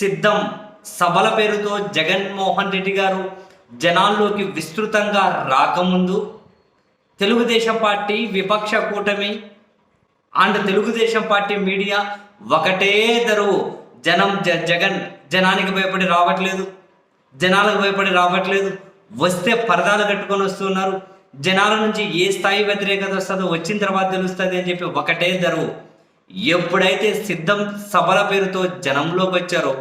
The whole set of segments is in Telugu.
సిద్ధం సభల పేరుతో జగన్మోహన్ రెడ్డి గారు జనాల్లోకి విస్తృతంగా రాకముందు తెలుగుదేశం పార్టీ విపక్ష కూటమి అండ్ తెలుగుదేశం పార్టీ మీడియా ఒకటే దరువు. జనం జ జగన్ జనానికి భయపడి రావట్లేదు. జనాలకు భయపడి రావట్లేదు. వస్తే పరదాలు కట్టుకొని వస్తున్నారు. జనాల నుంచి ఏ స్థాయి వ్యతిరేకత వస్తుందో వచ్చిన తర్వాత తెలుస్తుంది అని చెప్పి ఒకటే దరువు. ఎప్పుడైతే సిద్ధం సభల పేరుతో జనంలోకి వచ్చారో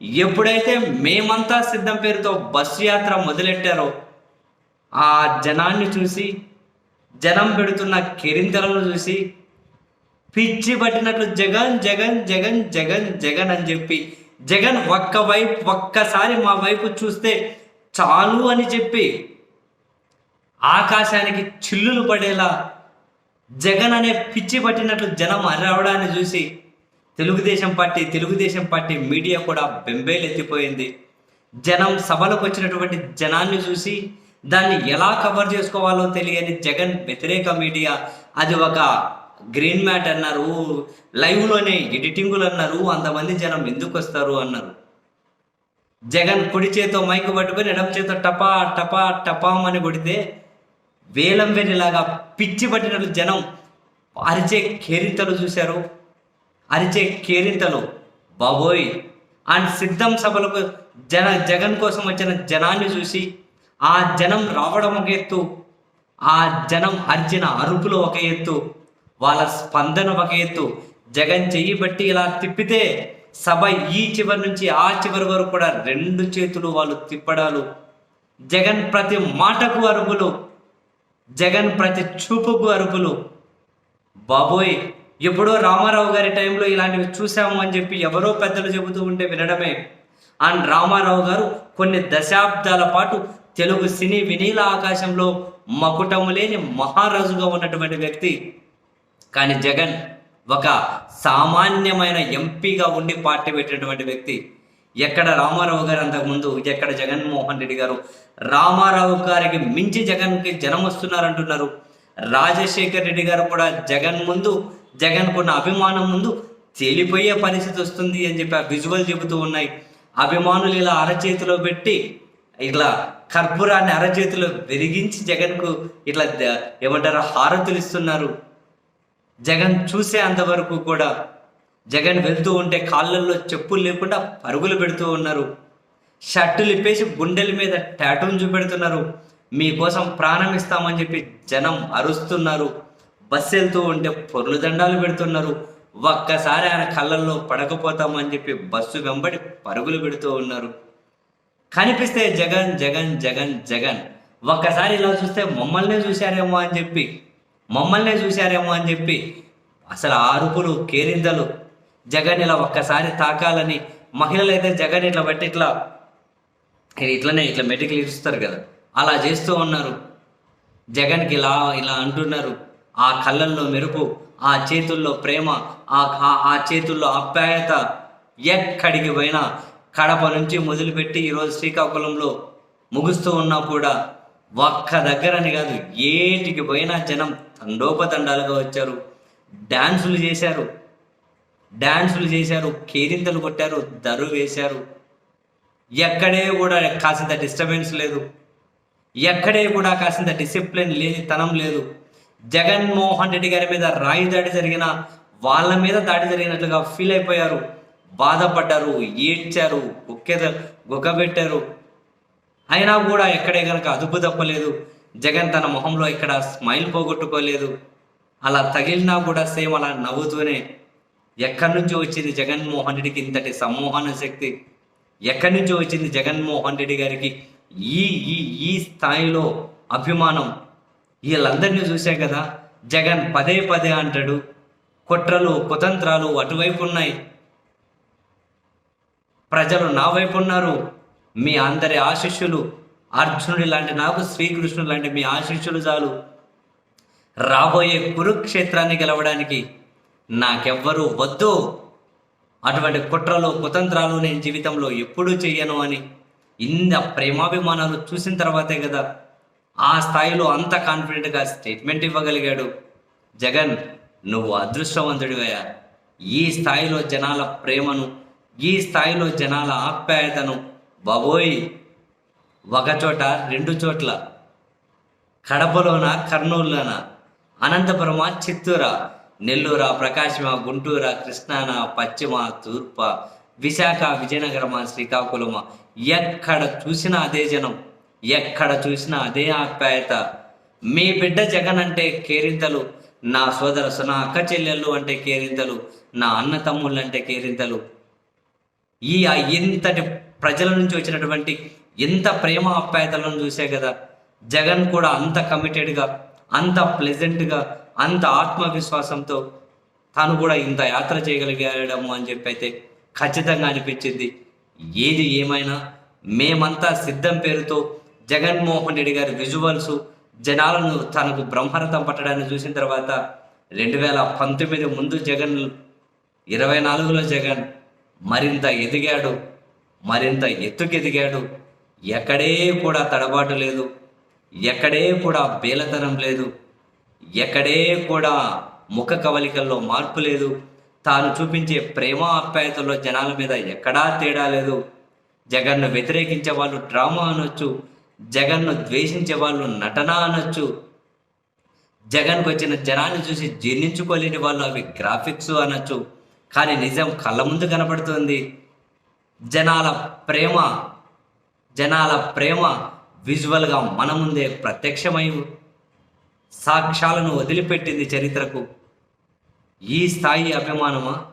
ఎప్పుడైతే మేమంతా సిద్ధం పేరుతో బస్సు యాత్ర మొదలెట్టారో ఆ జనాన్ని చూసి జనం పెడుతున్న కెరింతలను చూసి పిచ్చి పట్టినట్లు జగన్ జగన్ జగన్ జగన్ జగన్ అని చెప్పి జగన్ ఒక్క వైపు ఒక్కసారి మా వైపు చూస్తే చాలు అని చెప్పి ఆకాశానికి చిల్లులు పడేలా జగన్ అనే పిచ్చి పట్టినట్లు జనం అరవడాన్ని చూసి Telugu Desam party Telugu Desam party media కూడా బెంబేలెత్తిపోయింది. జనం సభలకు వచ్చినటువంటి జనాన్ని చూసి దాన్ని ఎలా కవర్ చేసుకోవాలో తెలియని జగన్ వ్యతిరేక మీడియా. అది ఒక గ్రీన్ మ్యాట్ అన్నారు లైవ్లోనే ఎడిటింగులు అన్నారు అంతమంది జనం ఎందుకు వస్తారు అన్నారు. జగన్ కుడి చేతో మైకు పట్టుకొని ఎడమ చేతో టపా టపా టపాం అని కొడితే వేలం వెర్రిలాగా పిచ్చి పట్టినట్లు జనం అరిచే కేరింతలు చూశారు. అరిచే కేరింతలు. బాబోయ్. అండ్ సిద్ధం సభలకు జన జగన్ కోసం వచ్చిన జనాన్ని చూసి ఆ జనం రావడం ఒక ఎత్తు. ఆ జనం అర్చిన అరుపులు ఒక ఎత్తు. వాళ్ళ స్పందన ఒక ఎత్తు. జగన్ చెయ్యి బట్టి ఇలా తిప్పితే సభ ఈ చివరి నుంచి ఆ చివరి వరకు కూడా రెండు చేతులు వాళ్ళు తిప్పడాలు. జగన్ ప్రతి మాటకు అరుపులు. జగన్ ప్రతి చూపుకు అరుపులు. బాబోయ్. ఎప్పుడో రామారావు గారి టైంలో ఇలాంటివి చూసాము అని చెప్పి ఎవరో పెద్దలు చెబుతూ ఉంటే వినడమే. అండ్ రామారావు గారు కొన్ని దశాబ్దాల పాటు తెలుగు సినీ వినీల ఆకాశంలో మకుటము లేని మహారాజుగా ఉన్నటువంటి వ్యక్తి. కానీ జగన్ ఒక సామాన్యమైన ఎంపీగా ఉండి పార్టీ పెట్టినటువంటి వ్యక్తి. ఎక్కడ రామారావు గారు అంతకుముందు ఎక్కడ జగన్మోహన్ రెడ్డి గారు రామారావు గారికి మించి జగన్కి జనం వస్తున్నారంటున్నారు. రాజశేఖర్ రెడ్డి గారు కూడా జగన్ ముందు జగన్కున్న అభిమానం ముందు తేలిపోయే పరిస్థితి వస్తుంది అని చెప్పి ఆ విజువల్ చెబుతూ ఉన్నాయి. అభిమానులు ఇలా అరచేతిలో పెట్టి ఇట్లా కర్పూరాన్ని అరచేతిలో వెలిగించి జగన్కు ఇట్లా ఏమంటారు హారతులు ఇస్తున్నారు. జగన్ చూసే అంతవరకు కూడా జగన్ వెళ్తూ ఉంటే కాళ్ళల్లో చెప్పులు లేకుండా పరుగులు పెడుతూ ఉన్నారు. షర్టులు ఇప్పేసి గుండెల మీద టాటూన్ చూపెడుతున్నారు. మీకోసం ప్రాణం ఇస్తామని చెప్పి జనం అరుస్తున్నారు. బస్సు వెళ్తూ ఉంటే పొర్లు దండాలు పెడుతున్నారు. ఒక్కసారి ఆయన కళ్ళల్లో పడకపోతామని చెప్పి బస్సు వెంబడి పరుగులు పెడుతూ ఉన్నారు. కనిపిస్తే జగన్ జగన్ జగన్ జగన్. ఒక్కసారి ఇలా చూస్తే మమ్మల్నే చూశారేమో అని చెప్పి మమ్మల్నే చూశారేమో అని చెప్పి అసలు అరుపులు కేరిందలు జగన్ ఇలా ఒక్కసారి తాకాలని మహిళలు అయితే జగన్ ఇట్లా బట్టి ఇట్లా ఇట్లనే ఇట్లా మెడికల్ ఇస్తారు కదా. అలా చేస్తూ ఉన్నారు. జగన్కి ఇలా ఇలా అంటున్నారు. ఆ కళ్ళల్లో మెరుపు ఆ చేతుల్లో ప్రేమ ఆ ఆ- చేతుల్లో ఆప్యాయత ఎక్కడికి పోయినా కడప నుంచి మొదలుపెట్టి ఈరోజు శ్రీకాకుళంలో ముగుస్తూ ఉన్నా కూడా ఒక్క దగ్గరని కాదు ఏటికి పోయినా జనం తండోపతండాలుగా వచ్చారు. డ్యాన్సులు చేశారు. డ్యాన్సులు చేశారు కేరింతలు కొట్టారు దరు వేశారు. ఎక్కడే కూడా కాసింత డిస్టర్బెన్స్ లేదు. ఎక్కడే కూడా కాసింత డిసిప్లిన్ లేని తనం లేదు. జగన్మోహన్ రెడ్డి గారి మీద రాయి దాడి జరిగిన వాళ్ళ మీద దాడి జరిగినట్లుగా ఫీల్ అయిపోయారు. బాధపడ్డారు ఏడ్చారు గుక్కెద గుగ్గబెట్టారు అయినా కూడా ఎక్కడే కనుక అదుపు తప్పలేదు. జగన్ తన మొహంలో ఇక్కడ స్మైల్ పోగొట్టుకోలేదు. అలా తగిలినా కూడా సేమ్ అలా నవ్వుతూనే ఎక్కడి నుంచి వచ్చింది జగన్మోహన్ రెడ్డికి ఇంతటి సమ్మోహన శక్తి? ఎక్కడి నుంచి వచ్చింది జగన్మోహన్ రెడ్డి గారికి ఈ ఈ ఈ స్థాయిలో అభిమానం? వీళ్ళందరినీ చూసే కదా. జగన్ పదే పదే అంటాడు కుట్రలు కుతంత్రాలు అటువైపు ఉన్నాయి. ప్రజలు నా వైపు ఉన్నారు. మీ అందరి ఆశిష్యులు అర్జునుడి లాంటి నాకు శ్రీకృష్ణుడు లాంటి మీ ఆశిష్యులు చాలు. రాబోయే కురుక్షేత్రాన్ని గెలవడానికి నాకెవ్వరూ వద్దు. అటువంటి కుట్రలు కుతంత్రాలు నేను జీవితంలో ఎప్పుడూ చెయ్యను అని. ఇంత ప్రేమాభిమానాలు చూసిన తర్వాతే కదా. ఆ స్థాయిలో అంత కాన్ఫిడెంట్గా స్టేట్మెంట్ ఇవ్వగలిగాడు. జగన్ నువ్వు అదృష్టవంతుడివయ్యా ఈ స్థాయిలో జనాల ప్రేమను ఈ స్థాయిలో జనాల ఆప్యాయతను బాబోయ్! ఒకచోట రెండు చోట్ల. కడపలోన కర్నూలులోన? అనంతపురమా చిత్తూరా? నెల్లూరా ప్రకాశమా గుంటూరా కృష్ణానా పశ్చిమ తూర్ప? విశాఖ విజయనగరమా శ్రీకాకుళమా? ఎక్కడ చూసినా అదే జనం. ఎక్కడ చూసినా అదే ఆప్యాయత. మీ బిడ్డ జగన్ అంటే కేరింతలు నా సోదర నా అక్క చెల్లెళ్ళు అంటే కేరింతలు నా అన్న తమ్ముళ్ళు అంటే కేరింతలు. ఈ ఇంతటి ప్రజల నుంచి వచ్చినటువంటి ఎంత ప్రేమ ఆప్యాయతలను చూసే కదా జగన్ కూడా అంత కమిటెడ్గా అంత ప్లెజెంట్గా అంత ఆత్మవిశ్వాసంతో తాను కూడా ఇంత యాత్ర చేయగలిగాడము అని చెప్పి అయితే ఖచ్చితంగా అనిపించింది. ఏది ఏమైనా మేమంతా సిద్ధం పేరుతో జగన్మోహన్ రెడ్డి గారి విజువల్స్ జనాలను తనకు బ్రహ్మరథం పట్టడాన్ని చూసిన తర్వాత రెండు వేల పంతొమ్మిది ముందు జగన్ ఇరవై నాలుగులో జగన్ మరింత ఎదిగాడు మరింత ఎత్తుకెదిగాడు. ఎక్కడే కూడా తడబాటు లేదు ఎక్కడే కూడా బేలతనం లేదు ఎక్కడే కూడా ముఖ కవలికల్లో మార్పు లేదు. తాను చూపించే ప్రేమ ఆప్యాయతలో జనాల మీద ఎక్కడా తేడా లేదు. జగన్ను వ్యతిరేకించే వాళ్ళు డ్రామా అనొచ్చు జగన్ను ద్వేషించే వాళ్ళు నటన అనొచ్చు. జగన్కు వచ్చిన జనాన్ని చూసి జీర్ణించుకోలేని వాళ్ళు అవి గ్రాఫిక్స్ అనొచ్చు. కానీ నిజం కళ్ళ ముందు కనపడుతుంది. జనాల ప్రేమ జనాల ప్రేమ విజువల్గా మన ముందే ప్రత్యక్షమై సాక్ష్యాలను వదిలిపెట్టింది చరిత్రకు. ఈ స్థాయి అభిమానమా?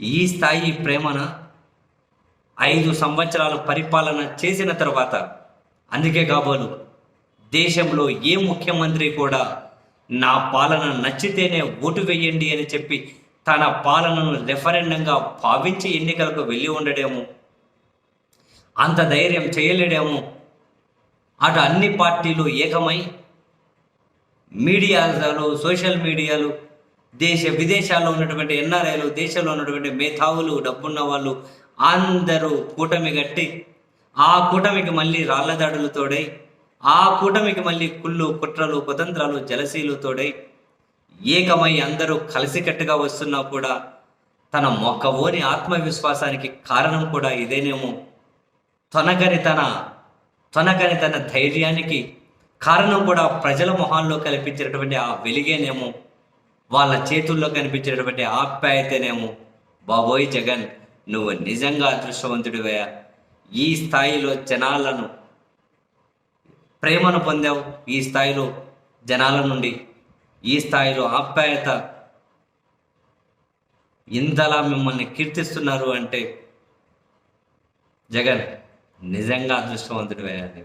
ఈ స్థాయి ప్రేమన? ఐదు సంవత్సరాల పరిపాలన చేసిన తర్వాత అందుకే కాబోలు దేశంలో ఏ ముఖ్యమంత్రి కూడా నా పాలన నచ్చితేనే ఓటు వేయండి అని చెప్పి తన పాలనను రెఫరెండంగా భావించి ఎన్నికలకు వెళ్ళి ఉండడేమో అంత ధైర్యం చేయలేడేమో అటు అన్ని పార్టీలు ఏకమై మీడియాలు సోషల్ మీడియాలు దేశ విదేశాల్లో ఉన్నటువంటి ఎన్ఆర్ఐలు దేశంలో ఉన్నటువంటి మేధావులు డబ్బున్న వాళ్ళు అందరూ కూటమి కట్టి ఆ కూటమికి మళ్ళీ రాళ్ళ దాడులు తోడై ఆ కూటమికి మళ్ళీ కుళ్ళు కుట్రలు కుతంత్రాలు జలసీలు తోడై ఏకమై అందరూ కలిసికట్టుగా వస్తున్నా కూడా తన మొక్కవోని ఆత్మవిశ్వాసానికి కారణం కూడా ఇదేనేమో. తొనగని తన తొనగని తన ధైర్యానికి కారణం కూడా ప్రజల మొహాల్లో కల్పించినటువంటి ఆ వెలిగేనేమో. వాళ్ళ చేతుల్లో కనిపించినటువంటి ఆప్యాయతనేమో. బాబోయ్ జగన్ నువ్వు నిజంగా అదృష్టవంతుడివయ్యా. ఈ స్థాయిలో జనాలను ప్రేమను పొందావు ఈ స్థాయిలో జనాల నుండి. ఈ స్థాయిలో ఆప్యాయత ఇంతలా మిమ్మల్ని కీర్తిస్తున్నారు అంటే జగన్ నిజంగా అదృష్టవంతుడు వేయాలి